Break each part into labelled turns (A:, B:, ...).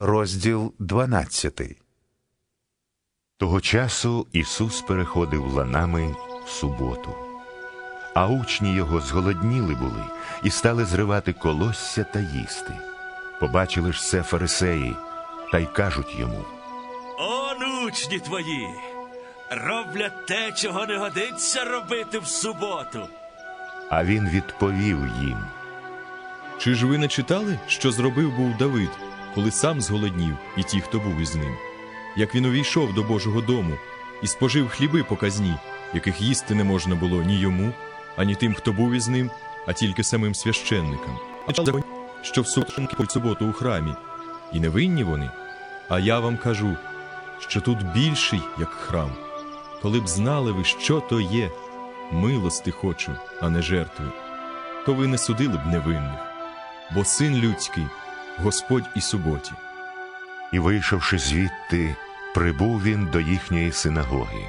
A: Розділ 12 Того часу Ісус переходив ланами в суботу. А учні його зголодніли були і стали зривати колосся та їсти. Побачили ж це фарисеї, та й кажуть йому.
B: Он учні твої роблять те, чого не годиться робити в суботу.
A: А він відповів їм.
C: Чи ж ви не читали, що зробив був Давид, коли сам зголоднів і ті, хто був із ним? Як він увійшов до Божого дому і спожив хліби показні, яких їсти не можна було ні йому, ані тим, хто був із ним, а тільки самим священникам. Що в суботу у храмі, і не винні вони. А я вам кажу, що тут більший, як храм. Коли б знали ви, що то є, милости хочу, а не жертви, то ви не судили б невинних бо син людський, Господь і суботі.
A: І, вийшовши звідти, прибув він до їхньої синагоги.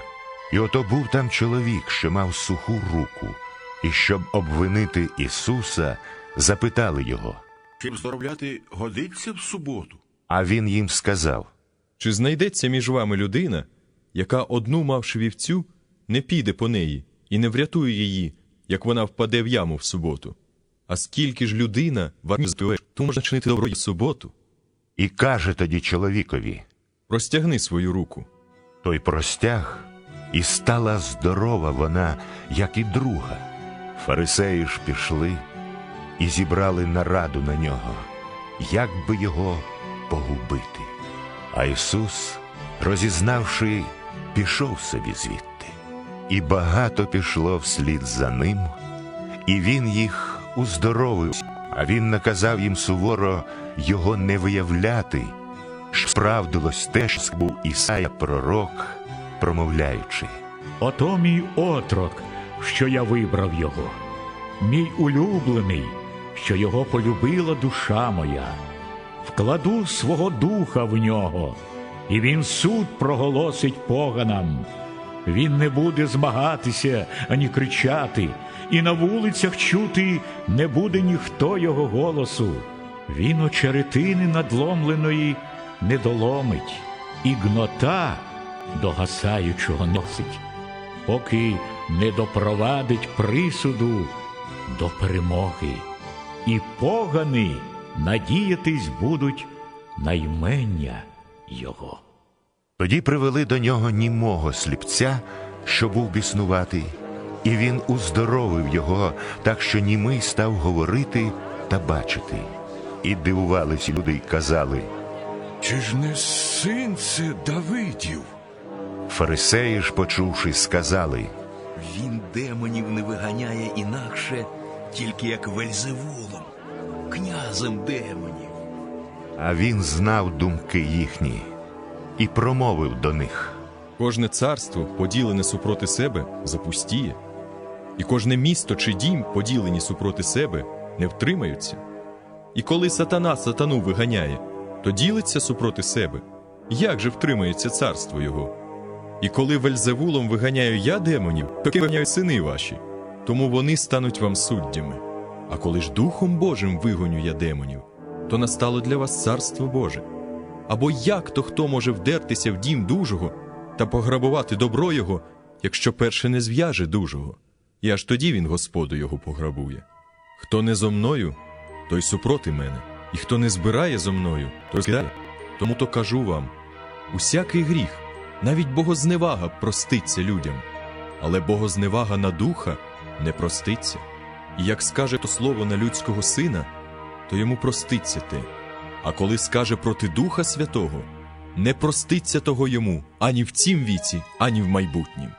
A: І ото був там чоловік, що мав суху руку, і щоб обвинити Ісуса, запитали його.
D: Щоб заробляти годиться в суботу.
A: А він їм сказав:
C: Чи знайдеться між вами людина, яка одну мавши вівцю, не піде по неї і не врятує її, як вона впаде в яму в суботу? А скільки ж людина варто то можна чинити добро в суботу?
A: і каже тоді чоловікові:
C: Простягни свою руку.
A: той простяг, і стала здорова вона, як і друга. Фарисеї ж пішли і зібрали нараду на нього, як би його погубити. А Ісус, розізнавши, пішов собі звідти, і багато пішло вслід за ним, і він їх уздоровив, а він наказав їм суворо його не виявляти, справдилось те, що був Ісая пророк, промовляючи.
E: Ото мій отрок, що я вибрав його, мій улюблений, що його полюбила душа моя. Вкладу свого духа в нього, і він суд проголосить поганам. Він не буде змагатися ані кричати, і на вулицях чути не буде ніхто його голосу. Він очеретини надломленої не доломить, і гнота догасаючого носить, поки не допровадить присуду до перемоги, і погани надіятись будуть на ймення його.
A: Тоді привели до нього німого сліпця, що був біснуватий, і він уздоровив його, так що німий став говорити та бачити. І дивувались люди й казали.
D: Чи ж не син це Давидів?
A: Фарисеї ж, почувши, сказали.
F: Він демонів не виганяє інакше, тільки як Вельзевулом, князем демонів.
A: А він знав думки їхні і промовив до них.
C: Кожне царство, поділене супроти себе, запустіє, і кожне місто чи дім, поділені супроти себе, не втримаються. І коли сатана сатану виганяє, то ділиться супроти себе. Як же втримається царство його? І коли Вельзевулом виганяю я демонів, то виганяю сини ваші, тому вони стануть вам суддями. А коли ж Духом Божим вигоню я демонів, то настало для вас царство Боже. Або як то хто може вдертися в дім дужого та пограбувати добро його, якщо перше не зв'яже дужого, і аж тоді він Господу його пограбує. Хто не зо мною, той супроти мене, і хто не збирає зо мною, той скидає. Тому то кажу вам: усякий гріх, навіть богозневага проститься людям, але богозневага на духа не проститься. І як скаже то слово на людського сина, то йому проститься те. А коли скаже проти Духа Святого, не проститься того йому ані в цім віці, ані в майбутнім.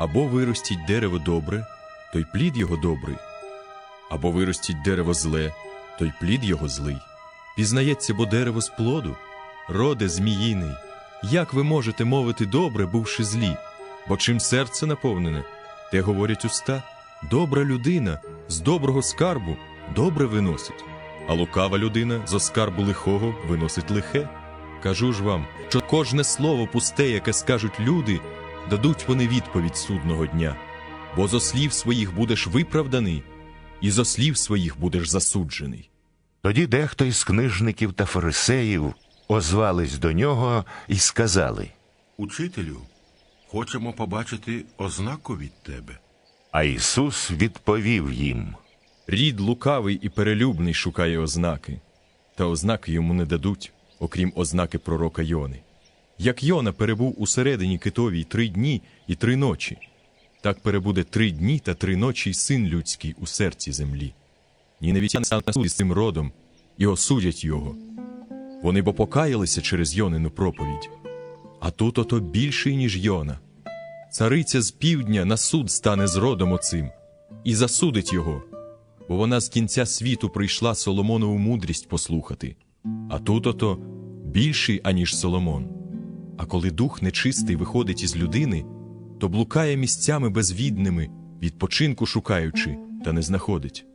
C: Або виростіть дерево добре, то й плід його добрий, або виростіть дерево зле, то й плід його злий. Пізнається, бо дерево з плоду, роде зміїний. Як ви можете мовити добре, бувши злі? Бо чим серце наповнене, те говорять уста, добра людина з доброго скарбу добре виносить, а лукава людина з оскарбу лихого виносить лихе. Кажу ж вам, що кожне слово пусте, яке скажуть люди, дадуть вони відповідь судного дня, бо зо слів своїх будеш виправданий, і зо слів своїх будеш засуджений.
A: Тоді дехто із книжників та фарисеїв озвались до нього і сказали.
D: Учителю, хочемо побачити ознаку від тебе.
A: А Ісус відповів їм.
C: Рід лукавий і перелюбний шукає ознаки, та ознаки йому не дадуть, окрім ознаки пророка Йони. Як Йона перебув усередині китовій три дні і три ночі, так перебуде три дні та три ночі й син людський у серці землі. Ніневітяни стануть суді з цим родом і осудять його. Вони бо покаялися через Йонину проповідь. А тут ото більший, ніж Йона. Цариця з півдня на суд стане з родом оцим і засудить його, бо вона з кінця світу прийшла Соломонову мудрість послухати, а тут ото більший, аніж Соломон. А коли дух нечистий виходить із людини, то блукає місцями безвідними, відпочинку шукаючи, та не знаходить.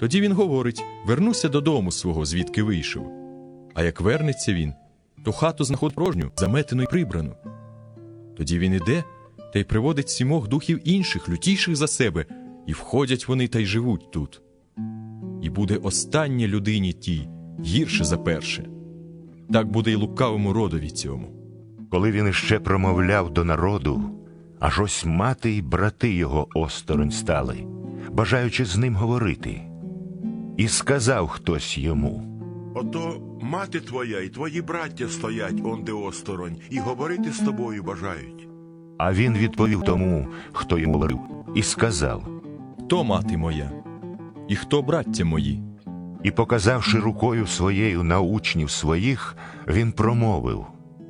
C: Тоді він говорить: вернуся додому свого, звідки вийшов. А як вернеться він, то хату знаходить порожню, заметену й прибрану. Тоді він іде та й приводить сімох духів інших, лютіших за себе, і входять вони та й живуть тут. І буде останнє людині тій, гірше за перше. Так буде й лукавому родові цьому.
A: Коли він іще промовляв до народу, аж ось мати й брати його осторонь стали, бажаючи з ним говорити. І сказав хтось йому.
D: Ото мати твоя і твої браття стоять онде осторонь і говорити з тобою бажають.
A: А він відповів тому, хто йому говорив, і сказав,
C: Хто мати моя? І хто браття мої?
A: і, показавши рукою своєю на учнів своїх, він промовив.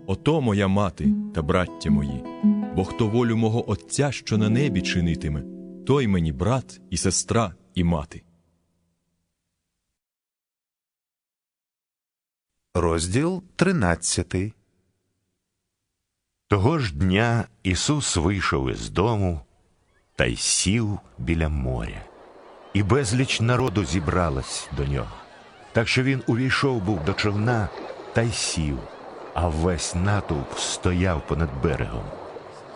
C: Ото моя мати та браття мої, бо хто волю мого Отця, що на небі чинитиме, той мені брат і сестра і мати.
G: Розділ 13.
A: Того ж дня Ісус вийшов із дому та й сів біля моря, і безліч народу зібралась до нього. Так що він увійшов був до човна та й сів, а весь натовп стояв понад берегом.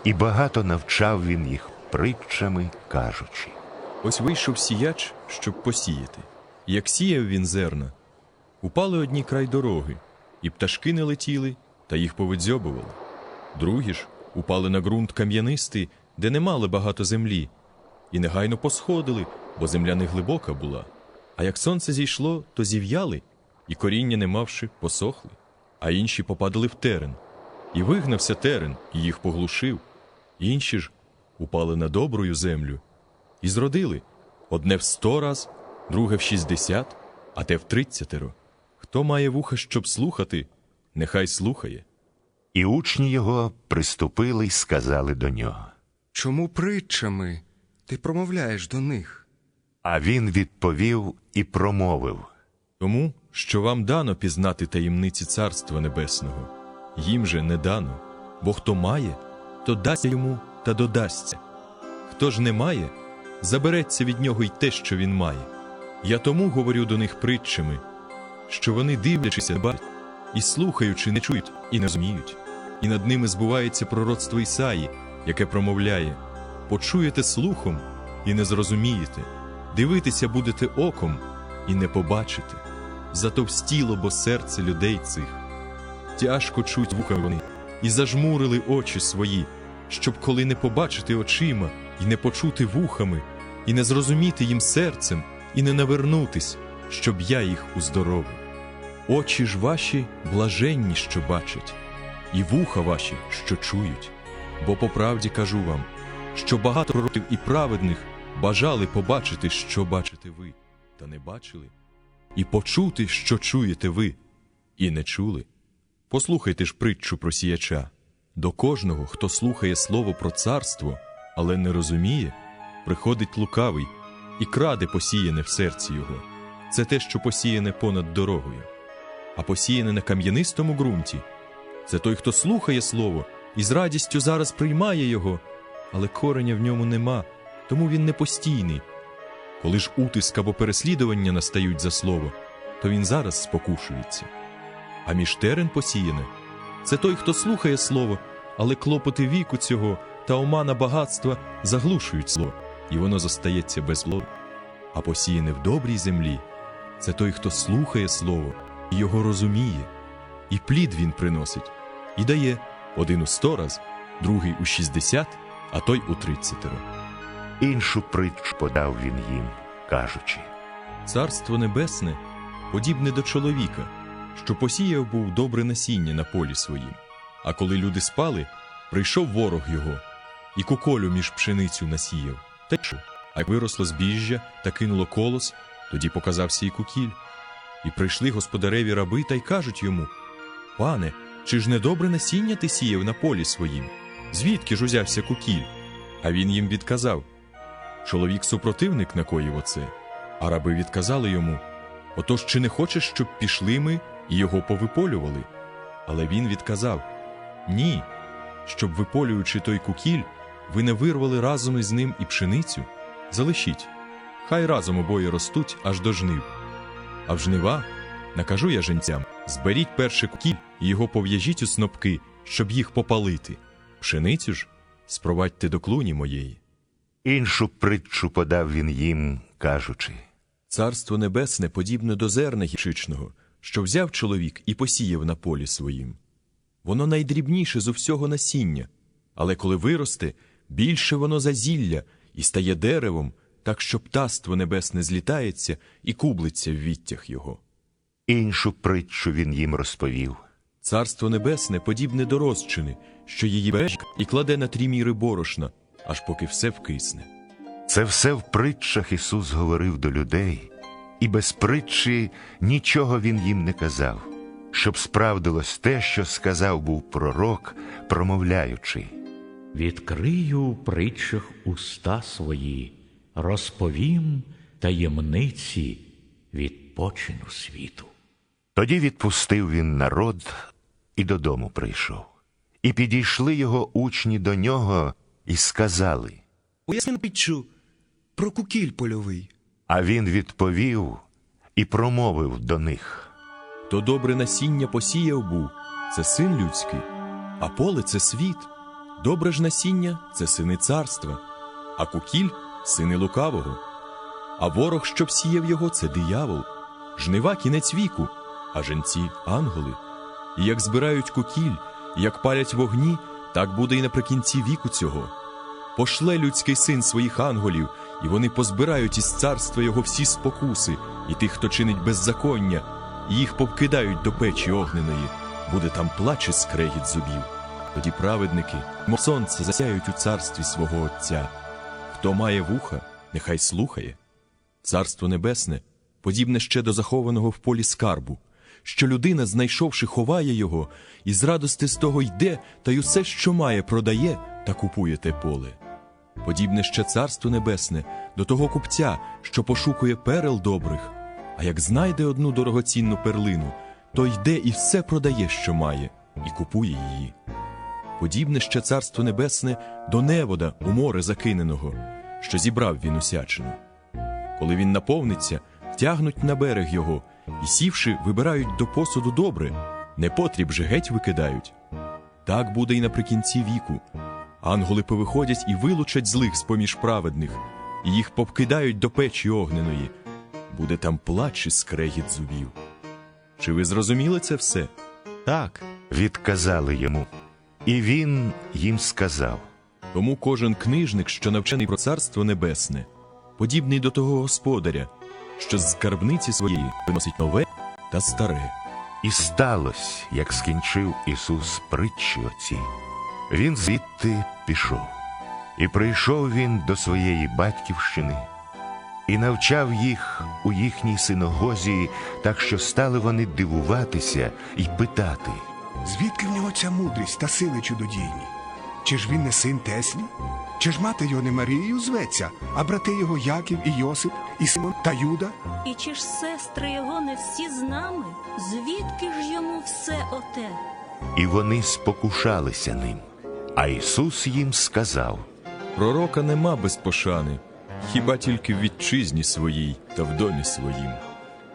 A: І багато навчав він їх притчами, кажучи.
C: Ось вийшов сіяч, щоб посіяти. Як сіяв він зерна, упали одні край дороги, і пташки не летіли, та їх повидзьобували. Другі ж упали на ґрунт кам'янистий, де не мали багато землі, і негайно посходили, бо земля не глибока була. А як сонце зійшло, то зів'яли, і коріння, не мавши, посохли, а інші попадали в терен. І вигнався терен, і їх поглушив. Інші ж упали на добрую землю, і зродили одне в сто раз, друге в шістдесят, а те в тридцятеро. Хто має вуха, щоб слухати, нехай слухає.
A: І учні його приступили й сказали до нього.
H: Чому притчами ти промовляєш до них?
A: А він відповів і промовив.
C: Тому, що вам дано пізнати таємниці Царства Небесного, їм же не дано, бо хто має, то дасть йому та додасться. Хто ж не має, забереться від нього й те, що він має. Я тому говорю до них притчами, що вони, дивлячися, не бачать, і слухаючи, не чують і не розуміють. І над ними збувається пророцтво Ісаї, яке промовляє: почуєте слухом і не зрозумієте, дивитися будете оком і не побачите. Затовстіло бо серце людей цих. Тяжко чуть вуха вони, і зажмурили очі свої, щоб коли не побачити очима, і не почути вухами, і не зрозуміти їм серцем, і не навернутись, щоб я їх уздоровив. Очі ж ваші блаженні, що бачать, і вуха ваші, що чують. Бо по правді кажу вам, що багато пророків і праведних бажали побачити, що бачите ви, та не бачили, і почути, що чуєте ви, і не чули. Послухайте ж притчу про сіяча. До кожного, хто слухає слово про царство, але не розуміє, приходить лукавий і краде посіяне в серці його. Це те, що посіяне понад дорогою. А посіяне на кам'янистому ґрунті це той, хто слухає слово і з радістю зараз приймає його, але кореня в ньому нема, тому він не постійний. Коли ж утиск або переслідування настають за слово, то він зараз спокушується. А між терен посіяне це той, хто слухає слово, але клопоти віку цього та омана багатства заглушують слово, і воно зостається без плоду. А посіяне в добрій землі це той, хто слухає слово і його розуміє, і плід він приносить, і дає один у сто раз, другий у шістдесят, а той у тридцятеро.
A: Іншу притчу подав він їм, кажучи.
C: Царство небесне подібне до чоловіка, що посіяв був добре насіння на полі своїм. А коли люди спали, прийшов ворог його, і куколю між пшеницю насіяв, та що? А виросло збіжжя та кинуло колос, тоді показався і кукіль. І прийшли господареві раби та й кажуть йому: Пане, чи ж не добре насіння ти сіяв на полі своїм? Звідки ж узявся кукіль? А він їм відказав: Чоловік супротивник накоїв оце. А раби відказали йому: Отож, чи не хочеш, щоб пішли ми і його повиполювали? Але він відказав: Ні, щоб виполюючи той кукіль, ви не вирвали разом із ним і пшеницю. Залишіть, хай разом обоє ростуть аж до жнив. А в жнива накажу я женцям: зберіть перше кукіль і його пов'яжіть у снопки, щоб їх попалити. Пшеницю ж спровадьте до клуні моєї.
A: Іншу притчу подав він їм, кажучи.
C: Царство небесне подібне до зерна гірчичного, що взяв чоловік і посіяв на полі своїм. Воно найдрібніше з усього насіння, але коли виросте, більше воно за зілля і стає деревом, так що птаство небесне злітається і кублиться в віттях його.
A: Іншу притчу він їм розповів.
C: Царство небесне подібне до розчини, що її бере і кладе на три міри борошна, аж поки все вкисне.
A: Це все в притчах Ісус говорив до людей, і без притчі нічого він їм не казав, щоб справдилось те, що сказав був пророк, промовляючи.
E: Відкрию в притчах уста свої, розповім таємниці від почину світу.
A: Тоді відпустив він народ і додому прийшов. І підійшли його учні до нього і сказали.
H: Поясни притчу про кукіль польовий.
A: А він відповів і промовив до них.
C: То добре насіння посіяв був, це син людський, а поле це світ. Добре ж насіння це сини царства, а кукіль сини лукавого. А ворог, що всіяв його, це диявол, жнива кінець віку, а женці ангели. І як збирають кукіль, як палять вогні, так буде і наприкінці віку цього. Пошле людський син своїх ангелів, і вони позбирають із царства його всі спокуси, і тих, хто чинить беззаконня, і їх повкидають до печі огненої, буде там плач і скрегіт зубів. Тоді праведники, мов сонце, засяють у царстві свого Отця. Хто має вуха, нехай слухає. Царство небесне подібне ще до захованого в полі скарбу, що людина, знайшовши, ховає його, і з радости з того йде, та й усе, що має, продає та купує те поле. Подібне ще царство небесне до того купця, що пошукує перел добрих, а як знайде одну дорогоцінну перлину, то йде і все продає, що має, і купує її. Подібне ще царство небесне до невода у море закиненого, що зібрав він усячину. Коли він наповниться, тягнуть на берег його, і сівши, вибирають до посуду добре, непотріб же геть викидають. Так буде й наприкінці віку. Ангели повиходять і вилучать злих з поміж праведних, і їх повкидають до печі огненої. Буде там плач і скрегіт зубів. Чи ви зрозуміли це все?
E: Так,
A: Відказали йому. І він їм сказав.
C: Тому кожен книжник, що навчений про царство небесне, подібний до того господаря, що з скарбниці своєї виносить нове та старе.
A: І сталося, як скінчив Ісус притчі оці. Він звідти пішов, і прийшов він до своєї батьківщини, і навчав їх у їхній синагозі, так що стали вони дивуватися і питати.
I: Звідки в нього ця мудрість та сили чудодійні? Чи ж він не син Теслі? Чи ж мати його не Марією зветься, а брати його Яків і Йосип, і Симон та Юда?
J: І чи ж сестри його не всі з нами? Звідки ж йому все оте?
A: І вони спокушалися ним. А Ісус їм сказав.
C: Пророка нема без пошани, хіба тільки в вітчизні своїй та в домі своїм.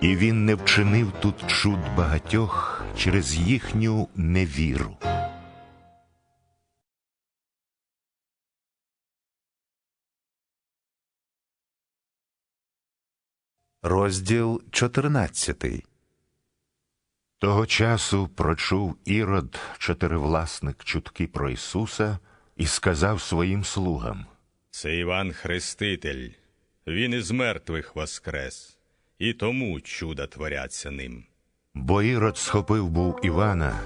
A: І він не вчинив тут чуд багатьох через їхню невіру.
G: Розділ 14.
A: Того часу прочув Ірод, чотиривласник, чутки про Ісуса, і сказав своїм слугам.
C: Це Іван Хреститель. Він із мертвих воскрес, і тому чуда творяться ним.
A: Бо Ірод схопив був Івана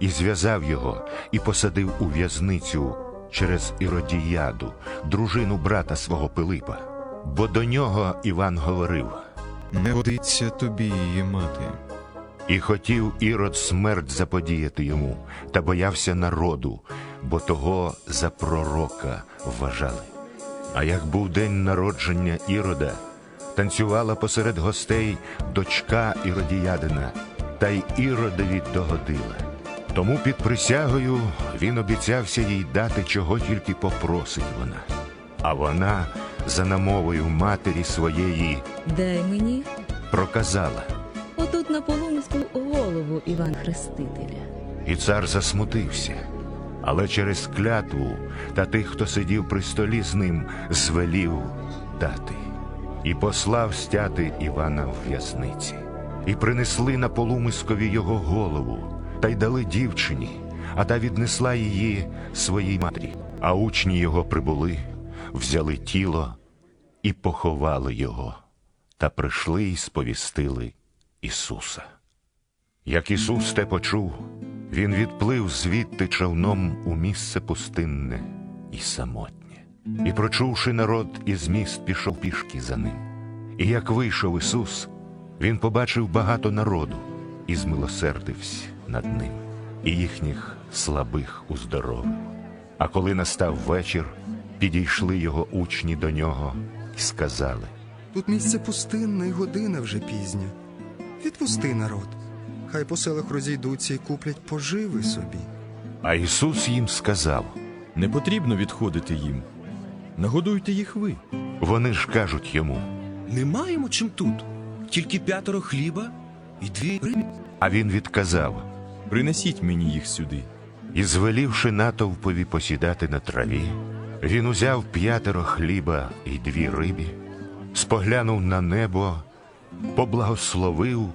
A: і зв'язав його, і посадив у в'язницю через Іродіяду, дружину брата свого Пилипа. Бо до нього Іван говорив.
H: Не годиться тобі її мати.
A: І хотів Ірод смерть заподіяти йому, та боявся народу, бо того за пророка вважали. А як був день народження Ірода, танцювала посеред гостей дочка Іродіядина, та й Іродові догодила. Тому під присягою він обіцявся їй дати, чого тільки попросить вона. А вона, за намовою матері своєї,
K: Дай мені
A: проказала.
K: отут на полумиску голову Іван Хрестителя.
A: І цар засмутився, але через клятву та тих, хто сидів при столі з ним, звелів дати, і послав стяти Івана в в'язниці, і принесли на полумискові його голову, та й дали дівчині, а та віднесла її своїй матері. А учні його прибули, взяли тіло і поховали його, та прийшли і сповістили Ісуса. Як Ісус те почув, він відплив звідти човном у місце пустинне і самотнє. І, прочувши народ із міст, пішов пішки за ним. І як вийшов Ісус, він побачив багато народу і змилосердився над ним, і їхніх слабих уздоровив. А коли настав вечір, підійшли його учні до нього і сказали.
H: Тут місце пустинне і година вже пізня. Відпусти народ. Хай по селах розійдуться і куплять поживи собі.
A: А Ісус їм сказав:
C: Не потрібно відходити їм. Нагодуйте їх ви.
A: вони ж кажуть йому.
F: Не маємо чим тут. Тільки п'ятеро хліба і дві риби.
A: А він відказав.
C: Принесіть мені їх сюди.
A: І, звелівши натовпові посідати на траві, він узяв п'ятеро хліба і дві рибі, споглянув на небо, поблагословив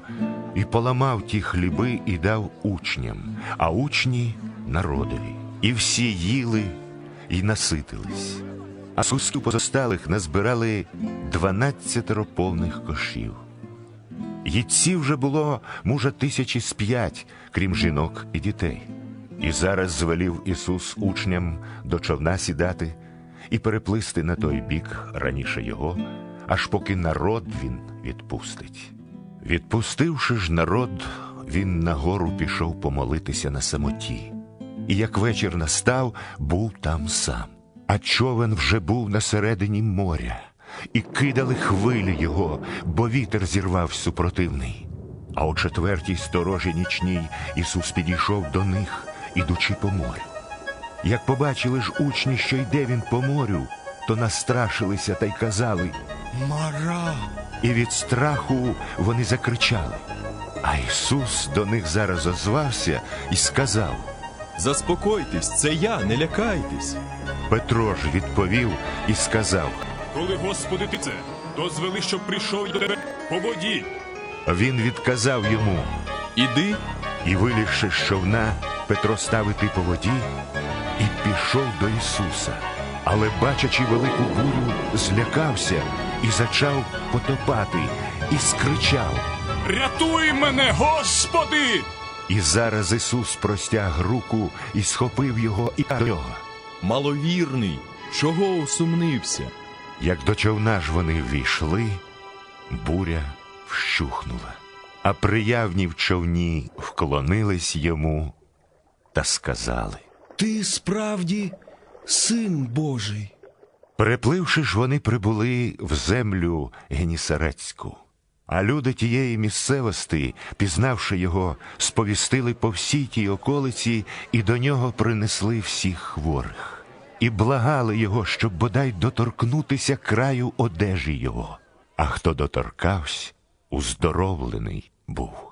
A: і поламав ті хліби і дав учням, а учні народові. І всі їли і наситились. А сусту позосталих назбирали дванадцятеро повних кошів. Їдці вже було, може, тисячі з п'ять, крім жінок і дітей. І зараз звелів Ісус учням до човна сідати і переплисти на той бік раніше його, аж поки народ він відпустить. Відпустивши ж народ, він на гору пішов помолитися на самоті. І як вечір настав, був там сам. А човен вже був на середині моря, і кидали хвилі його, бо вітер зірвав супротивний. А о четвертій сторожі нічній Ісус підійшов до них, ідучи по морю. Як побачили ж учні, що йде він по морю, то настрашилися та й казали,
H: Мара!
A: і від страху вони закричали. А Ісус до них зараз озвався і сказав.
C: Заспокойтесь, це я, не лякайтесь.
A: Петро ж відповів і сказав.
L: Коли Господи ти це, то звели, щоб прийшов до тебе по воді.
A: Він відказав йому,
C: Іди,
A: і вилізши з човна, Петро став іти по воді і пішов до Ісуса. Але, бачачи велику бурю, злякався і зачав потопати, і скричав.
L: Рятуй мене, Господи!
A: І зараз Ісус простяг руку і схопив його і нього.
C: маловірний, чого усумнився?
A: Як до човна ж вони ввійшли, буря вщухнула, а приявні в човні вклонились йому та сказали.
F: Ти справді син Божий.
A: Перепливши ж вони прибули в землю Генісарецьку. А люди тієї місцевості, пізнавши його, сповістили по всій тій околиці і до нього принесли всіх хворих, і благали його, щоб бодай доторкнутися краю одежі його. А хто доторкався, уздоровлений був.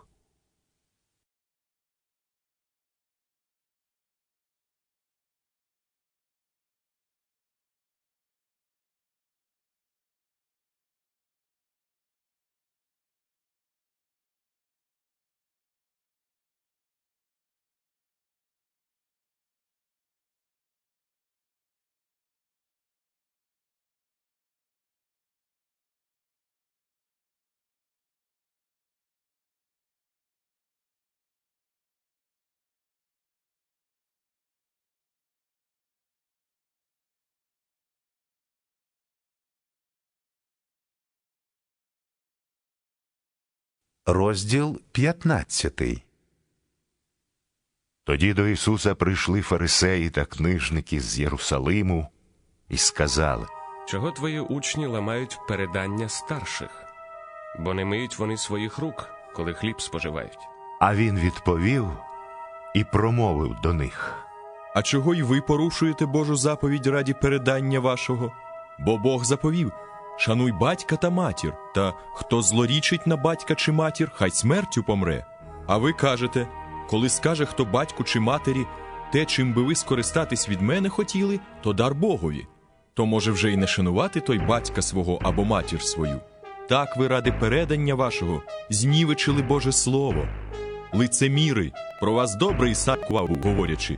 G: Розділ 15.
A: Тоді до Ісуса прийшли фарисеї та книжники з Єрусалиму і сказали,
M: Чого твої учні ламають передання старших? Бо не миють вони своїх рук, коли хліб споживають.
A: а він відповів і промовив до них.
C: А чого й ви порушуєте Божу заповідь раді передання вашого? Бо Бог заповів: шануй батька та матір, та хто злорічить на батька чи матір, хай смертю помре. А ви кажете, коли скаже хто батьку чи матері, те, чим би ви скористатись від мене хотіли, то дар Богові. То може вже й не шанувати той батька свого або матір свою. Так ви ради передання вашого знівечили Боже Слово. Лицеміри, про вас добре Ісакував, говорячи.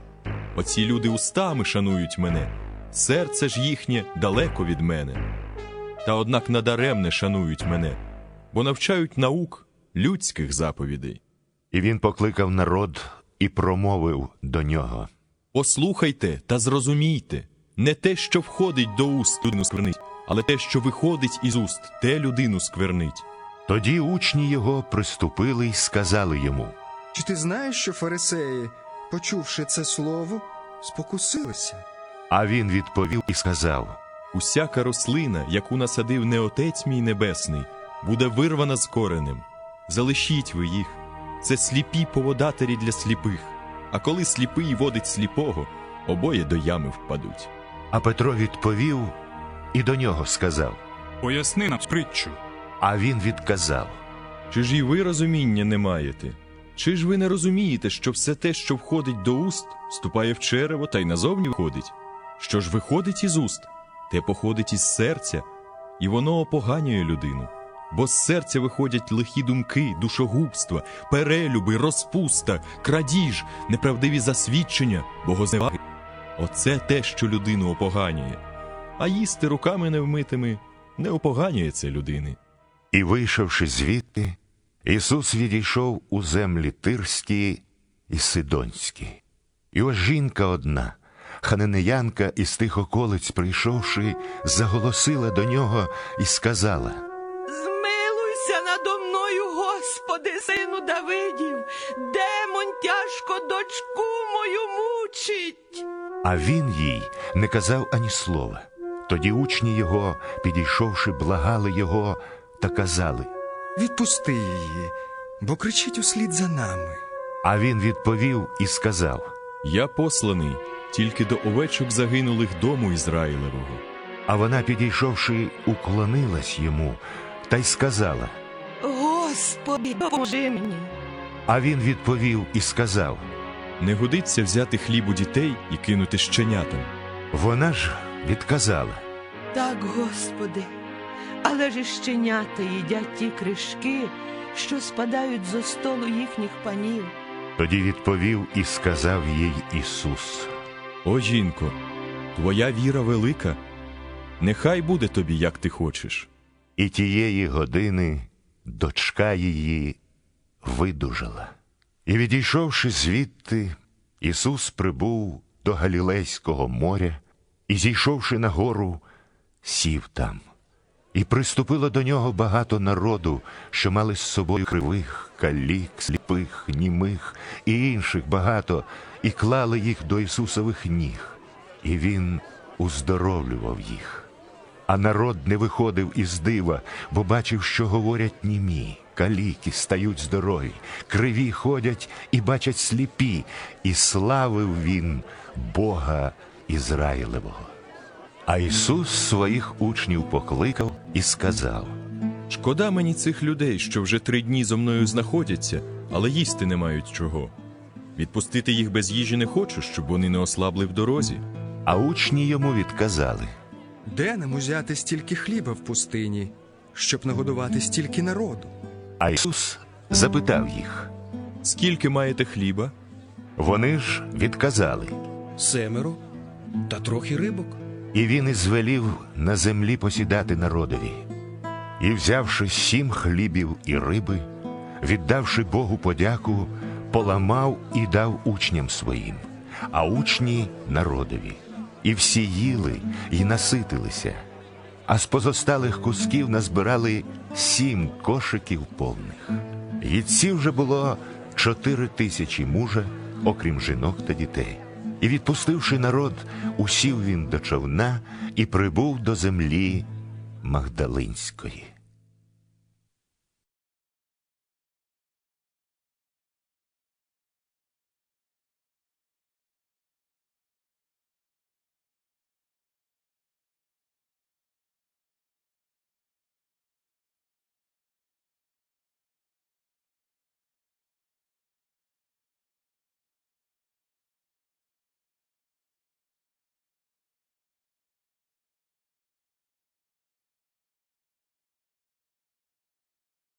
C: Оці люди устами шанують мене, серце ж їхнє далеко від мене. Та однак надаремне шанують мене, бо навчають наук людських заповідей.
A: І він покликав народ і промовив до нього.
C: Послухайте та зрозумійте, не те, що входить до уст, людину сквернить, але те, що виходить із уст, те людину сквернить.
A: Тоді учні його приступили й сказали йому.
H: Чи ти знаєш, що фарисеї, почувши це слово, спокусилися?
A: А він відповів і сказав:
C: Усяка рослина, яку насадив не Отець мій Небесний, буде вирвана з коренем. Залишіть ви їх. Це сліпі поводатері для сліпих. А коли сліпий водить сліпого, обоє до ями впадуть.
A: А Петро відповів і до нього сказав.
L: Поясни нам притчу.
A: А він відказав.
C: Чи ж і ви розуміння не маєте? Чи ж ви не розумієте, що все те, що входить до уст, вступає в черево та й назовні виходить? Що ж виходить із уст, те походить із серця, і воно опоганює людину. Бо з серця виходять лихі думки, душогубства, перелюби, розпуста, крадіж, неправдиві засвідчення, богозневаги. Оце те, що людину опоганює. А їсти руками невмитими не опоганює це людини.
A: І, вийшовши звідти, Ісус відійшов у землі Тирські і Сидонські. І ось жінка одна, ханенеянка із тих околиць, прийшовши, заголосила до нього і сказала:
N: Змилуйся надо мною, Господи, сину Давидів, демон тяжко дочку мою мучить.
A: А він їй не казав ані слова. Тоді учні його, підійшовши, благали його та казали.
H: Відпусти її, бо кричить услід за нами.
A: А він відповів і сказав:
C: Я посланий тільки до овечок загинулих дому Ізраїлевого.
A: А вона, підійшовши, уклонилась йому та й сказала.
N: Господи, допоможи мені.
A: А він відповів і сказав:
C: Не годиться взяти хліб у дітей і кинути щенятам.
A: Вона ж відказала.
N: Так, Господи, але ж і щенята їдять ті кришки, що спадають зо столу їхніх панів.
A: Тоді відповів і сказав їй Ісус.
C: О, жінко, твоя віра велика. Нехай буде тобі, як ти хочеш.
A: І тієї години дочка її видужала. І, відійшовши звідти, Ісус прибув до Галілейського моря і, зійшовши на гору, сів там. І приступило до нього багато народу, що мали з собою кривих, калік, сліпих, німих і інших багато, і клали їх до Ісусових ніг, і Він уздоровлював їх. А народ не виходив із дива, бо бачив, що говорять німі, каліки стають здорові, криві ходять і бачать сліпі, і славив він Бога Ізраїлевого. А Ісус своїх учнів покликав і сказав:
C: Шкода мені цих людей, що вже три дні зо мною знаходяться, але їсти не мають чого. Відпустити їх без їжі не хочу, щоб вони не ослабли в дорозі.
A: А учні йому відказали.
H: Де нам узяти стільки хліба в пустині, щоб нагодувати стільки народу?
A: А Ісус запитав їх.
C: Скільки маєте хліба?
A: Вони ж відказали.
F: Семеро та трохи рибок.
A: І він ізвелів на землі посідати народові. І, взявши сім хлібів і риби, віддавши Богу подяку, поламав і дав учням своїм, а учні народові. І всі їли і наситилися, а з позосталих кусків назбирали сім кошиків повних. Їдці вже було чотири тисячі мужа, окрім жінок та дітей. І, відпустивши народ, усів він до човна і прибув до землі Магдалинської.